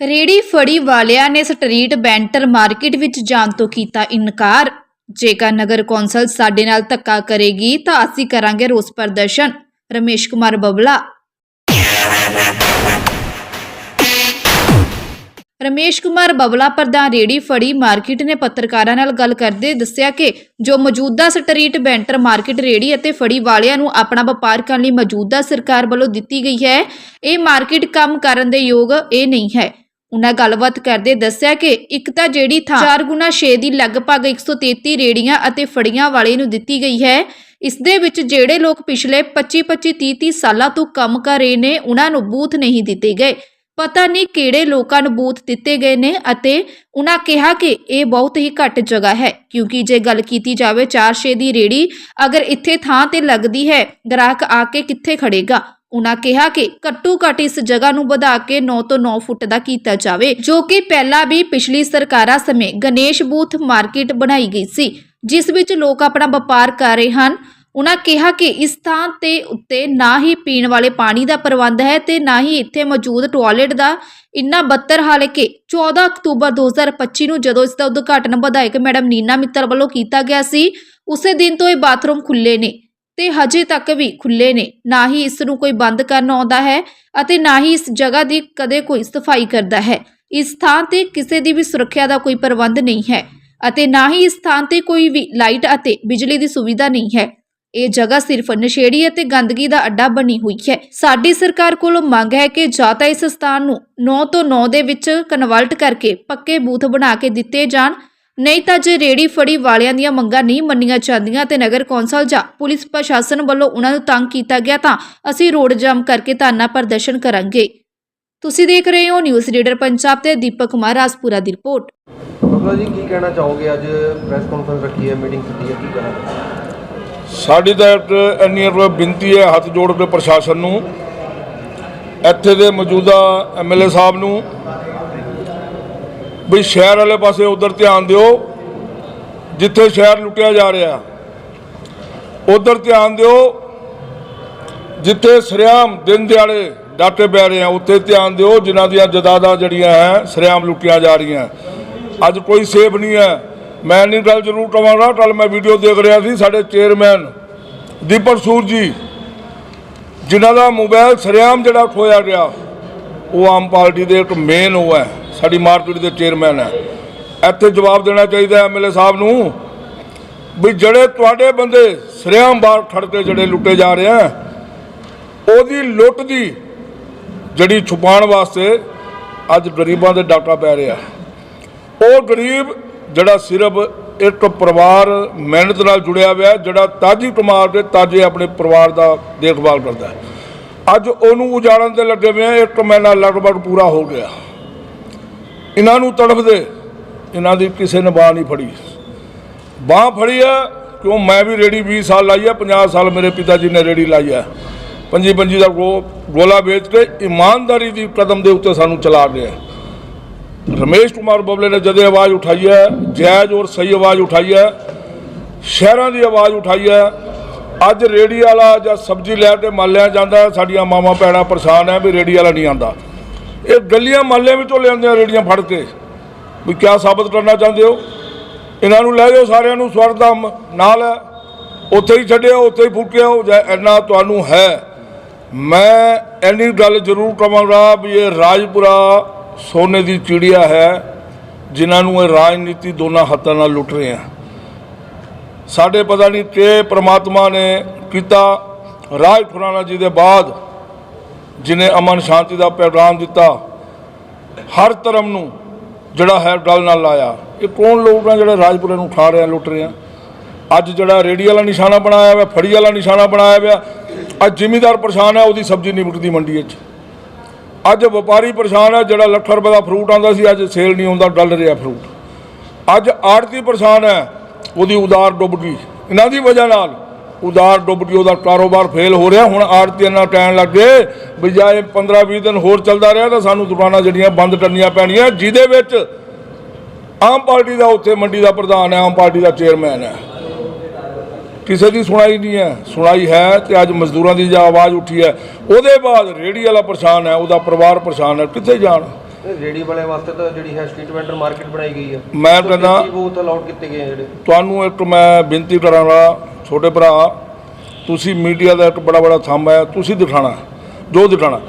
ਰੇੜੀ ਫੜੀ ਵਾਲਿਆਂ ਨੇ ਸਟਰੀਟ ਬੈਂਟਰ ਮਾਰਕੀਟ ਵਿੱਚ ਜਾਣ ਤੋਂ ਕੀਤਾ ਇਨਕਾਰ। ਜੇਕਰ ਨਗਰ ਕੌਂਸਲ ਸਾਡੇ ਨਾਲ ਧੱਕਾ ਕਰੇਗੀ ਤਾਂ ਅਸੀਂ ਕਰਾਂਗੇ ਰੋਸ ਪ੍ਰਦਰਸ਼ਨ। ਰਮੇਸ਼ ਕੁਮਾਰ ਬਬਲਾ। ਰਮੇਸ਼ ਕੁਮਾਰ ਬਬਲਾ ਪ੍ਰਧਾਨ ਰੇੜੀ ਫੜੀ ਮਾਰਕੀਟ ਨੇ ਪੱਤਰਕਾਰਾਂ ਨਾਲ ਗੱਲ ਕਰਦੇ ਦੱਸਿਆ ਕਿ ਜੋ ਮੌਜੂਦਾ ਸਟਰੀਟ ਬੈਂਟਰ ਮਾਰਕੀਟ ਰੇੜੀ ਅਤੇ ਫੜੀ ਵਾਲਿਆਂ ਨੂੰ ਆਪਣਾ ਵਪਾਰ ਕਰਨ ਲਈ ਮੌਜੂਦਾ ਸਰਕਾਰ ਵੱਲੋਂ ਦਿੱਤੀ ਗਈ ਹੈ, ਇਹ ਮਾਰਕੀਟ ਕੰਮ ਕਰਨ ਦੇ ਯੋਗ ਇਹ ਨਹੀਂ ਹੈ। ਉਹਨਾਂ ਗੱਲਬਾਤ ਕਰਦੇ ਦੱਸਿਆ ਕਿ ਇੱਕ ਤਾਂ ਜਿਹੜੀ ਥਾਂ 4 ਗੁਣਾ 6 ਦੀ ਲਗਭਗ 133 ਰੇੜੀਆਂ ਅਤੇ ਫੜੀਆਂ ਵਾਲੇ ਨੂੰ ਦਿੱਤੀ ਗਈ ਹੈ, ਇਸ ਦੇ ਵਿੱਚ ਜਿਹੜੇ ਲੋਕ ਪਿਛਲੇ 25 25 30 30 ਸਾਲਾਂ ਤੋਂ ਕੰਮ ਕਰ ਰਹੇ ਨੇ, ਉਹਨਾਂ ਨੂੰ ਬੂਥ ਨਹੀਂ ਦਿੱਤੇ ਗਏ। ਪਤਾ ਨਹੀਂ ਕਿਹੜੇ ਲੋਕਾਂ ਨੂੰ ਬੂਥ ਦਿੱਤੇ ਗਏ ਨੇ ਅਤੇ ਉਹਨਾਂ ਕਿਹਾ ਕਿ ਇਹ ਬਹੁਤ ਹੀ ਘੱਟ ਜਗ੍ਹਾ ਹੈ, ਕਿਉਂਕਿ ਜੇ ਗੱਲ ਕੀਤੀ ਜਾਵੇ 4-6 ਦੀ ਰੇੜੀ, ਅਗਰ ਇੱਥੇ ਥਾਂ ਤੇ ਲੱਗਦੀ ਹੈ, ਗ੍ਰਾਹਕ ਆ ਕੇ ਕਿੱਥੇ ਖੜੇਗਾ? ਉਨ੍ਹਾਂ ਕਿਹਾ ਕਿ ਘੱਟੋ ਘੱਟ ਇਸ ਜਗ੍ਹਾ ਨੂੰ ਵਧਾ ਕੇ 9 ਤੋਂ 9 ਫੁੱਟ ਦਾ ਕੀਤਾ ਜਾਵੇ, ਜੋ ਕਿ ਪਹਿਲਾਂ ਵੀ ਪਿਛਲੀ ਸਰਕਾਰਾਂ ਸਮੇਂ ਗਣੇਸ਼ ਬੂਥ ਮਾਰਕੀਟ ਬਣਾਈ ਗਈ ਸੀ, ਜਿਸ ਵਿੱਚ ਲੋਕ ਆਪਣਾ ਵਪਾਰ ਕਰ ਰਹੇ ਹਨ। ਉਹਨਾਂ ਕਿਹਾ ਕਿ ਇਸ ਥਾਂ ਤੇ ਉੱਤੇ ਨਾ ਹੀ ਪੀਣ ਵਾਲੇ ਪਾਣੀ ਦਾ ਪ੍ਰਬੰਧ ਹੈ ਤੇ ਨਾ ਹੀ ਇੱਥੇ ਮੌਜੂਦ ਟਾਇਲਟ ਦਾ ਇੰਨਾ ਬੱਤਰ ਹਾਲ ਹੈ ਕਿ 14 ਅਕਤੂਬਰ 2025 ਨੂੰ ਜਦੋਂ ਇਸ ਦਾ ਉਦਘਾਟਨ ਵਿਧਾਇਕ ਮੈਡਮ ਨੀਨਾ ਮਿੱਤਲ ਵੱਲੋਂ ਕੀਤਾ ਗਿਆ ਸੀ, ਉਸੇ ਦਿਨ ਤੋਂ ਇਹ ਬਾਥਰੂਮ ਖੁੱਲੇ ਨੇ। ਤੇ ਹਜੇ ਤੱਕ ਵੀ ਖੁੱਲੇ ਨੇ। ਨਾ ਹੀ ਇਸ ਨੂੰ ਕੋਈ ਬੰਦ ਕਰਨ ਆਉਂਦਾ ਹੈ ਅਤੇ ਨਾ ਹੀ ਇਸ ਜਗ੍ਹਾ ਦੀ ਕਦੇ ਕੋਈ ਸਫ਼ਾਈ ਕਰਦਾ ਹੈ। ਇਸ ਥਾਂ ਤੇ ਕਿਸੇ ਦੀ ਵੀ ਸੁਰੱਖਿਆ ਦਾ ਕੋਈ ਪ੍ਰਬੰਧ ਨਹੀਂ ਹੈ ਅਤੇ ਨਾ ਹੀ ਇਸ ਥਾਂ ਤੇ ਕੋਈ ਵੀ ਲਾਈਟ ਅਤੇ ਬਿਜਲੀ ਦੀ ਸੁਵਿਧਾ ਨਹੀਂ ਹੈ। ਇਹ ਜਗ੍ਹਾ ਸਿਰਫ ਨਸ਼ੇੜੀ ਅਤੇ ਗੰਦਗੀ ਦਾ ਅੱਡਾ ਬਣੀ ਹੋਈ ਹੈ। ਸਾਡੀ ਸਰਕਾਰ ਕੋਲੋਂ ਮੰਗ ਹੈ ਕਿ ਜਾਂ ਤਾਂ ਇਸ ਸਥਾਨ ਨੂੰ 9 ਤੋਂ 9 ਦੇ ਵਿੱਚ ਕਨਵਰਟ ਕਰਕੇ ਪੱਕੇ ਬੂਥ ਬਣਾ ਕੇ ਦਿੱਤੇ ਜਾਣ ਨਹੀਂ ਤਾਂ ਜੇ ਰੇੜੀ ਫੜੀ ਵਾਲਿਆਂ ਦੀਆਂ ਮੰਗਾਂ ਨਹੀਂ ਮੰਨੀਆਂ ਜਾਂਦੀਆਂ ਤੇ ਨਗਰ ਕੌਂਸਲ ਜਾਂ ਪੁਲਿਸ ਪ੍ਰਸ਼ਾਸਨ ਵੱਲੋਂ ਉਹਨਾਂ ਨੂੰ ਤੰਗ ਕੀਤਾ ਗਿਆ ਤਾਂ ਅਸੀਂ ਰੋਡ ਜਾਮ ਕਰਕੇ ਧਰਨਾ ਪ੍ਰਦਰਸ਼ਨ ਕਰਾਂਗੇ। ਤੁਸੀਂ ਦੇਖ ਰਹੇ ਹੋ ਨਿਊਜ਼ ਰੀਡਰ ਪੰਜਾਬ ਤੇ ਦੀਪਕ ਕੁਮਾਰ ਰਾਜਪੁਰਾ ਦੀ ਰਿਪੋਰਟ। ਬਬਲਾ ਜੀ ਕੀ ਕਹਿਣਾ ਚਾਹੋਗੇ? ਅੱਜ ਪ੍ਰੈਸ ਕਾਨਫਰੰਸ ਰੱਖੀ ਹੈ ਮੀਟਿੰਗ ਕੀਤੀ ਹੈ ਕੀ ਕਹਿਣਾ ਸਾਡੀ ਤਾਂ ਇੰਨੀ ਰੋ ਬੇਨਤੀ ਹੈ ਹੱਥ ਜੋੜ ਕੇ ਪ੍ਰਸ਼ਾਸਨ ਨੂੰ ਇੱਥੇ ਦੇ ਮੌਜੂਦਾ ਐਮਐਲਏ ਸਾਹਿਬ ਨੂੰ ਵੀ ਸ਼ਹਿਰ ਵਾਲੇ ਪਾਸੇ ਉਧਰ ਧਿਆਨ ਦਿਓ, ਜਿੱਥੇ ਸ਼ਹਿਰ ਲੁੱਟਿਆ ਜਾ ਰਿਹਾ। ਉਧਰ ਧਿਆਨ ਦਿਓ, ਜਿੱਥੇ ਸਰਿਆਮ ਦਿਨ ਦਿਹਾੜੇ ਡਾਟੇ ਪੈ ਰਹੇ ਆ, ਉੱਥੇ ਧਿਆਨ ਦਿਓ, ਜਿਨ੍ਹਾਂ ਦੀਆਂ ਜਦਾਦਾਂ ਜਿਹੜੀਆਂ ਹੈ, ਸਰਿਆਮ ਲੁੱਟੀਆਂ ਜਾ ਰਹੀਆਂ। ਅੱਜ ਕੋਈ ਸੇਫ ਨਹੀਂ ਹੈ। ਮੈਂ ਨਹੀਂ ਗੱਲ ਜ਼ਰੂਰ ਕਵਾਂਗਾ ਕੱਲ ਮੈਂ ਵੀਡੀਓ ਦੇਖ ਰਿਹਾ ਸੀ ਸਾਡੇ ਚੇਅਰਮੈਨ ਦੀਪਕ ਸੂਰ ਜੀ ਜਿਨ੍ਹਾਂ ਦਾ ਮੋਬਾਈਲ ਸਰਿਆਮ ਜਿਹੜਾ ਖੋਇਆ ਗਿਆ, ਉਹ ਆਮ ਪਾਰਟੀ ਦੇ ਇੱਕ ਮੇਨ ਉਹ ਹੈ। ਸਾਡੀ ਮਾਰਕੀਟ ਦੇ ਚੇਅਰਮੈਨ ਹੈ। ਇੱਥੇ ਜਵਾਬ ਦੇਣਾ ਚਾਹੀਦਾ ਐਮਐਲਏ ਸਾਹਿਬ ਨੂੰ ਵੀ ਜਿਹੜੇ ਤੁਹਾਡੇ ਬੰਦੇ ਸਰਿਆਮ ਬਾਹਰ ਖੜ ਜਿਹੜੇ ਲੁੱਟੇ ਜਾ ਰਹੇ ਆ ਉਹਦੀ ਲੁੱਟ ਦੀ ਜਿਹੜੀ ਛੁਪਾਉਣ ਵਾਸਤੇ ਅੱਜ ਗਰੀਬਾਂ ਦੇ ਡਾਕਾ ਪੈ ਰਿਹਾ ਉਹ ਗਰੀਬ ਜਿਹੜਾ ਸਿਰਫ ਇੱਕ ਪਰਿਵਾਰ ਮਿਹਨਤ ਨਾਲ ਜੁੜਿਆ ਹੋਇਆ, ਜਿਹੜਾ ਤਾਜੀ ਕਮਾ ਕੇ ਤਾਜੇ ਆਪਣੇ ਪਰਿਵਾਰ ਦਾ ਦੇਖਭਾਲ ਕਰਦਾ ਹੈ। ਅੱਜ ਉਹਨੂੰ ਉਜਾੜਨ ਤੇ ਲੱਗੇ ਹੋਏ ਇੱਕ ਮਹੀਨਾ ਲਗਭਗ ਪੂਰਾ ਹੋ ਗਿਆ। ਇਹਨਾਂ ਨੂੰ ਤੜਫਦੇ। ਇਹਨਾਂ ਦੀ ਕਿਸੇ ਨੇ ਬਾਹ ਨਹੀਂ ਫੜੀ। ਬਾਹ ਫੜੀ ਹੈ ਕਿਉਂ? ਮੈਂ ਵੀ ਰੇੜੀ 20 ਸਾਲ ਲਾਈ ਹੈ 50 ਸਾਲ ਮੇਰੇ ਪਿਤਾ ਜੀ ਨੇ ਰੇੜੀ ਲਾਈ ਹੈ ਪੰਜੀ ਪੰਜੀ ਦਾ ਗੋ, ਗੋਲਾ ਵੇਚ ਕੇ ਇਮਾਨਦਾਰੀ ਦੀ ਕਦਮ ਦੇ ਉੱਤੇ ਸਾਨੂੰ ਚਲਾ ਰਿਹਾ ਰਮੇਸ਼ ਕੁਮਾਰ ਬਬਲੇ ਨੇ ਜਦੇ ਆਵਾਜ਼ ਉਠਾਈ ਹੈ ਜਾਇਜ਼ ਔਰ ਸਹੀ ਆਵਾਜ਼ ਉਠਾਈ ਹੈ ਸ਼ਹਿਰਾਂ ਦੀ ਆਵਾਜ਼ ਉਠਾਈ ਹੈ ਅੱਜ ਰੇੜੀ ਵਾਲਾ ਜਾਂ ਸਬਜ਼ੀ ਲੈ ਕੇ ਮਾਲਿਆ ਜਾਂਦਾ, ਸਾਡੀਆਂ ਮਾਵਾਂ ਭੈਣਾਂ ਪਰੇਸ਼ਾਨ ਹੈ ਵੀ ਰੇੜੀ ਵਾਲਾ ਨਹੀਂ ਆਂਦਾ ਇਹ ਗਲੀਆਂ ਮਾਲਿਆਂ ਵਿੱਚੋਂ ਲਿਆਉਂਦੇ ਆ ਰੇੜੀਆਂ ਫੜ ਕੇ। ਵੀ ਕਿਆ ਸਾਬਤ ਕਰਨਾ ਚਾਹੁੰਦੇ ਹੋ? ਇਹਨਾਂ ਨੂੰ ਲੈ ਜਾਓ, ਸਾਰਿਆਂ ਨੂੰ ਸਵਰਦਮ ਨਾਲ ਹੈ। ਉੱਥੇ ਹੀ ਛੱਡਿਓ ਉੱਥੇ ਹੀ ਫੂਕਿਓ ਜਾਂ ਇੰਨਾ ਤੁਹਾਨੂੰ ਹੈ। ਮੈਂ ਇੰਨੀ ਗੱਲ ਜ਼ਰੂਰ ਕਵਾਂਗਾ ਵੀ ਇਹ ਰਾਜਪੁਰਾ ਸੋਨੇ ਦੀ ਚਿੜੀਆ ਹੈ, ਜਿਨ੍ਹਾਂ ਨੂੰ ਇਹ ਰਾਜਨੀਤੀ ਦੋਨਾਂ ਹੱਥਾਂ ਨਾਲ ਲੁੱਟ ਰਹੇ ਆ। ਸਾਡੇ ਪਤਾ ਨਹੀਂ ਕਿ ਪ੍ਰਮਾਤਮਾ ਨੇ ਕੀਤਾ। ਰਾਜ ਖੁਰਾਣਾ ਜੀ ਦੇ ਬਾਅਦ ਜਿਨੇ ਅਮਨ ਸ਼ਾਂਤੀ ਦਾ ਪੈਗਾਮ ਦਿੱਤਾ, ਹਰ ਧਰਮ ਨੂੰ ਜਿਹੜਾ ਹੈ ਡਲ ਨਾਲ ਲਾਇਆ। ਇਹ ਕੌਣ ਲੋਕ ਆ ਜਿਹੜੇ ਰਾਜਪੁਰੇ ਨੂੰ ਉਠਾ ਰਹੇ ਆ, ਲੁੱਟ ਰਹੇ ਆ? ਅੱਜ ਜਿਹੜਾ ਰੇੜੀ ਵਾਲਾ ਨਿਸ਼ਾਨਾ ਬਣਾਇਆ ਹੋਇਆ, ਫੜੀ ਵਾਲਾ ਨਿਸ਼ਾਨਾ ਬਣਾਇਆ ਹੋਇਆ, ਅੱਜ ਜ਼ਿਮੀਦਾਰ ਪਰੇਸ਼ਾਨ ਹੈ ਉਹਦੀ ਸਬਜ਼ੀ ਨਹੀਂ ਵਿਕਦੀ ਮੰਡੀ ਵਿੱਚ। ਅੱਜ ਵਪਾਰੀ ਪਰੇਸ਼ਾਨ ਹੈ ਜਿਹੜਾ ਲੱਖ ਰੁਪਏ ਦਾ ਫਰੂਟ ਆਉਂਦਾ ਸੀ, ਅੱਜ ਸੇਲ ਨਹੀਂ ਹੁੰਦਾ, ਡਲ ਰਿਹਾ ਫਰੂਟ ਅੱਜ ਆੜਤੀ ਪਰੇਸ਼ਾਨ ਹੈ ਉਹਦੀ ਉਦਾਰ ਡੁੱਬ ਗਈ। ਇਹਨਾਂ ਦੀ ਵਜ੍ਹਾ ਨਾਲ ਉਦਾਰ ਡੁੱਬ ਗਈ ਉਹਦਾ ਕਾਰੋਬਾਰ ਫੇਲ ਹੋ ਰਿਹਾ, ਹੁਣ ਆੜਤੀ ਨਾਲ ਕਹਿਣ ਲੱਗੇ ਵੀ ਜਾਂ ਇਹ 15 20 ਦਿਨ ਹੋਰ ਚੱਲਦਾ ਰਿਹਾ ਤਾਂ ਸਾਨੂੰ ਦੁਕਾਨਾਂ ਜਿਹੜੀਆਂ ਬੰਦ ਕਰਨੀਆਂ ਪੈਣੀਆਂ, ਜਿਹਦੇ ਵਿੱਚ ਆਮ ਪਾਰਟੀ ਦਾ ਉੱਥੇ ਮੰਡੀ ਦਾ ਪ੍ਰਧਾਨ ਹੈ, ਆਮ ਪਾਰਟੀ ਦਾ ਚੇਅਰਮੈਨ ਹੈ। ਕਿਸੇ ਦੀ ਸੁਣਾਈ ਨਹੀਂ ਹੈ, ਸੁਣਾਈ ਹੈ ਤੇ ਅੱਜ ਮਜ਼ਦੂਰਾਂ ਦੀ ਜੋ ਆਵਾਜ਼ ਉੱਠੀ ਹੈ। ਉਹਦੇ ਬਾਅਦ ਰੇੜੀ ਵਾਲਾ ਪਰੇਸ਼ਾਨ ਹੈ, ਉਹਦਾ ਪਰਿਵਾਰ ਪਰੇਸ਼ਾਨ ਹੈ, ਕਿੱਥੇ ਜਾਣ? ਰੇੜੀ ਵਾਲੇ ਵਾਸਤੇ ਤਾਂ ਜਿਹੜੀ ਹੈ ਸਟਰੀਟ ਵੈਂਡਰ ਮਾਰਕੀਟ ਬਣਾਈ ਗਈ ਹੈ ਮੈਂ ਕਹਿੰਦਾ ਬੂਥ ਅਲਾਉਡ ਕੀਤੇ ਗਏ ਆ ਜਿਹੜੇ। ਤੁਹਾਨੂੰ ਇੱਕ ਮੈਂ ਬੇਨਤੀ ਕਰਾਂਗਾ ਛੋਟੇ ਭਰਾ ਤੁਸੀਂ ਮੀਡੀਆ ਦਾ ਇੱਕ ਬੜਾ ਬੜਾ ਥੰਮ ਹੈ ਤੁਸੀਂ ਦਿਖਾਣਾ ਜੋ ਦਿਖਾਣਾ